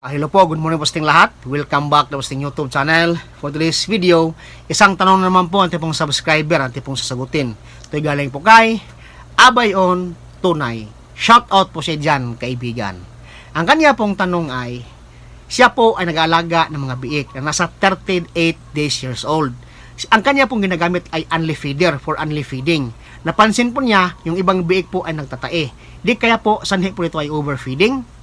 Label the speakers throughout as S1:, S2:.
S1: Ah, hello po, good morning po sa lahat. Welcome back to sa YouTube channel. For today's video, isang tanong naman po ang tipong subscriber, ang tipong sasagutin. Ito'y galing po kay Abayon Tunay. Shout out po siya dyan, kaibigan. Ang kanya pong tanong ay, siya po ay nag-aalaga ng mga biik na nasa 38 days years old. Ang kanya pong ginagamit ay only feeder for only feeding. Napansin po niya, yung ibang biik po ay nagtatae. Di kaya po, sanhi po ito ay overfeeding?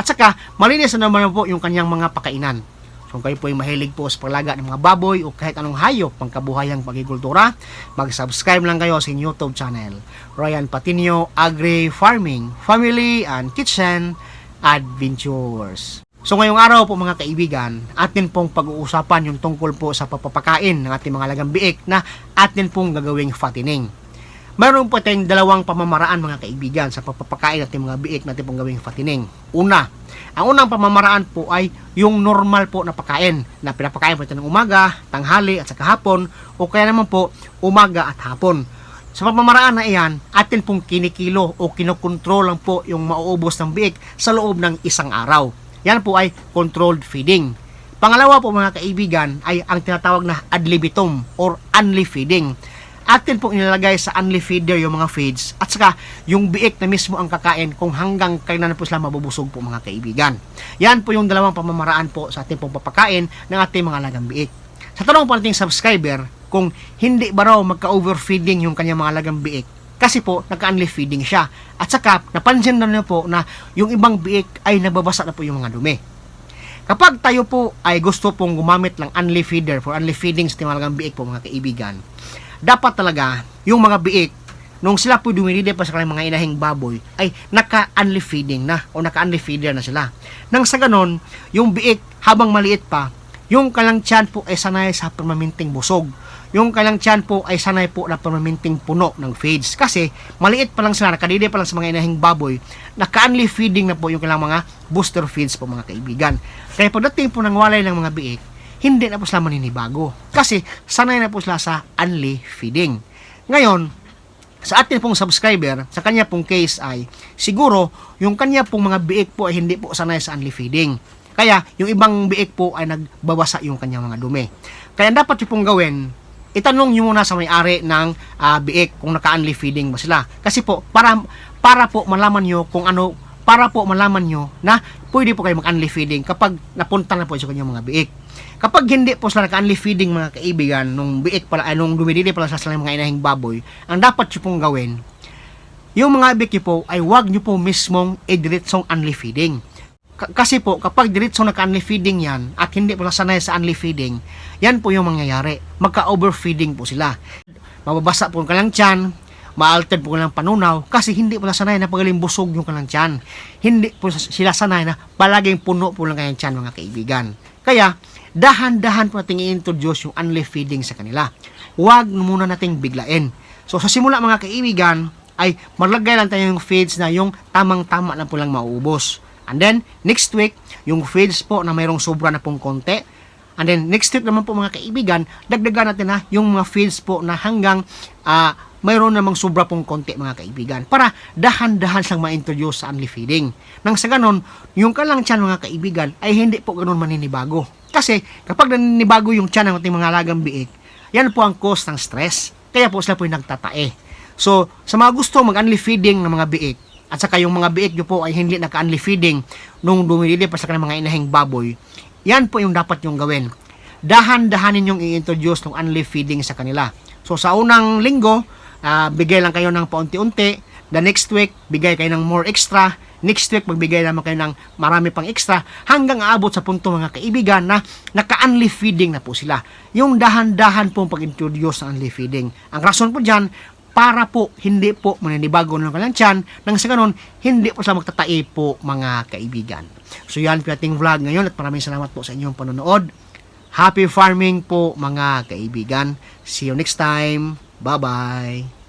S1: At saka, malinis na naman po yung kanyang mga pakainan. So, kung kayo po ay mahilig po sa paglaga ng mga baboy o kahit anong hayop pangkabuhayang pagkikultura, mag-subscribe lang kayo sa YouTube channel. Ryan Patinio Agri Farming, Family and Kitchen Adventures. So ngayong araw po mga kaibigan, atin pong pag-uusapan yung tungkol po sa papapakain ng ating mga lagang biik na atin pong gagawing fattening. Mayroon po tayong dalawang pamamaraan mga kaibigan sa pagpapakain natin mga biik natin pong gawing fattening. Una, ang unang pamamaraan po ay yung normal po na pagkain na pinapakain po natin ng umaga, tanghali at saka hapon o kaya naman po umaga at hapon. Sa pamamaraan na iyan, atin pong kinikilo o kinokontrol lang po yung mauubos ng biik sa loob ng isang araw. Yan po ay controlled feeding. Pangalawa po mga kaibigan ay ang tinatawag na ad libitum or unli feeding atin pong ilalagay sa unli feeder yung mga feeds at saka yung biik na mismo ang kakain kung hanggang kailan po sila mabubusog po mga kaibigan. Yan po yung dalawang pamamaraan po sa ating pong papakain ng ating mga lagang biik. Sa tanong po nating subscriber, kung hindi ba raw magka-overfeeding yung kanyang mga lagang biik, kasi po nagka-unli feeding siya. At saka napansin na niyo po na yung ibang biik ay nababasa na po yung mga dumi. Kapag tayo po ay gusto pong gumamit ng unli feeder for unli feeding sa ating mga lagang biik po mga kaibigan, dapat talaga yung mga biik nung sila po dumidide pa sa kanilang mga inahing baboy ay naka-unli feeding na o naka-unli feeder na sila. Nang sa ganon, yung biik habang maliit pa, yung kalang tiyan po ay sanay sa permanenteng busog. Yung kalang tiyan po ay sanay po na permanenteng puno ng feeds. Kasi maliit pa lang sila, nakadide pa lang sa mga inahing baboy, naka-unli feeding na po yung kailang mga booster feeds po mga kaibigan. Kaya pagdating po ng walay ng mga biik, hindi na po sila maninibago. Kasi sanay na po sila sa unli feeding. Ngayon, sa atin pong subscriber, sa kanya pong case ay, siguro, yung kanya pong mga biik po ay hindi po sanay sa unli feeding. Kaya, yung ibang biik po ay nagbabasa yung kanyang mga dumi. Kaya dapat yung pong gawin, itanong nyo muna sa may-ari ng ah, biik kung naka-unli feeding ba sila. Kasi po, para, para po malaman nyo kung ano, para po malaman nyo na pwede po kayo mag-unli feeding kapag napunta na po sa kanyang mga biik. Kapag hindi po sila naka-unli feeding mga kaibigan, nung biik pala, ay nung dumidili pala sa sila mga inahing baboy, ang dapat nyo pong gawin, yung mga biik nyo po ay wag nyo po mismong idiretsong unli feeding. K- kasi po, kapag diretso naka-unli feeding yan at hindi po sanay sa unli feeding, yan po yung mangyayari. Magka-overfeeding po sila. Mababasa po ang kalang tiyan, ma-altered po kanilang panunaw kasi hindi po sanay na pagaling busog yung kanilang tiyan. Hindi po sila sanay na palaging puno po lang kanilang tiyan mga kaibigan. Kaya, dahan-dahan po natin i-introduce yung unli feeding sa kanila. Huwag muna nating biglain. So, sa simula mga kaibigan, ay maglagay lang tayo yung feeds na yung tamang-tama na po lang mauubos. And then, next week, yung feeds po na mayroong sobra na pong konti. And then, next week naman po mga kaibigan, dagdagan natin na yung mga feeds po na hanggang ah, mayroon namang sobra pong konti mga kaibigan para dahan-dahan siyang ma-introduce sa unli feeding. Nang sa ganon, yung kalang tiyan mga kaibigan ay hindi po ganun maninibago. Kasi kapag naninibago yung tiyan ng ating mga lagang biik, yan po ang cause ng stress. Kaya po sila po yung nagtatae. So, sa mga gusto mag-unli feeding ng mga biik, at saka yung mga biik nyo po ay hindi naka-unli feeding nung dumidili pa sa kanilang mga inahing baboy, yan po yung dapat yung gawin. Dahan-dahanin yung i-introduce ng unli feeding sa kanila. So, sa unang linggo, ah, bigay lang kayo ng paunti-unti. The next week, bigay kayo ng more extra. Next week, magbigay naman kayo ng marami pang extra hanggang aabot sa punto mga kaibigan na naka-unli feeding na po sila. Yung dahan-dahan po pag-introduce ng unli feeding. Ang rason po dyan, para po hindi po maninibago ng kanilang tiyan nang sa ganun hindi po sila magtatai po mga kaibigan. So yan po ating vlog ngayon at maraming salamat po sa inyong panonood. Happy farming po mga kaibigan. See you next time. 拜拜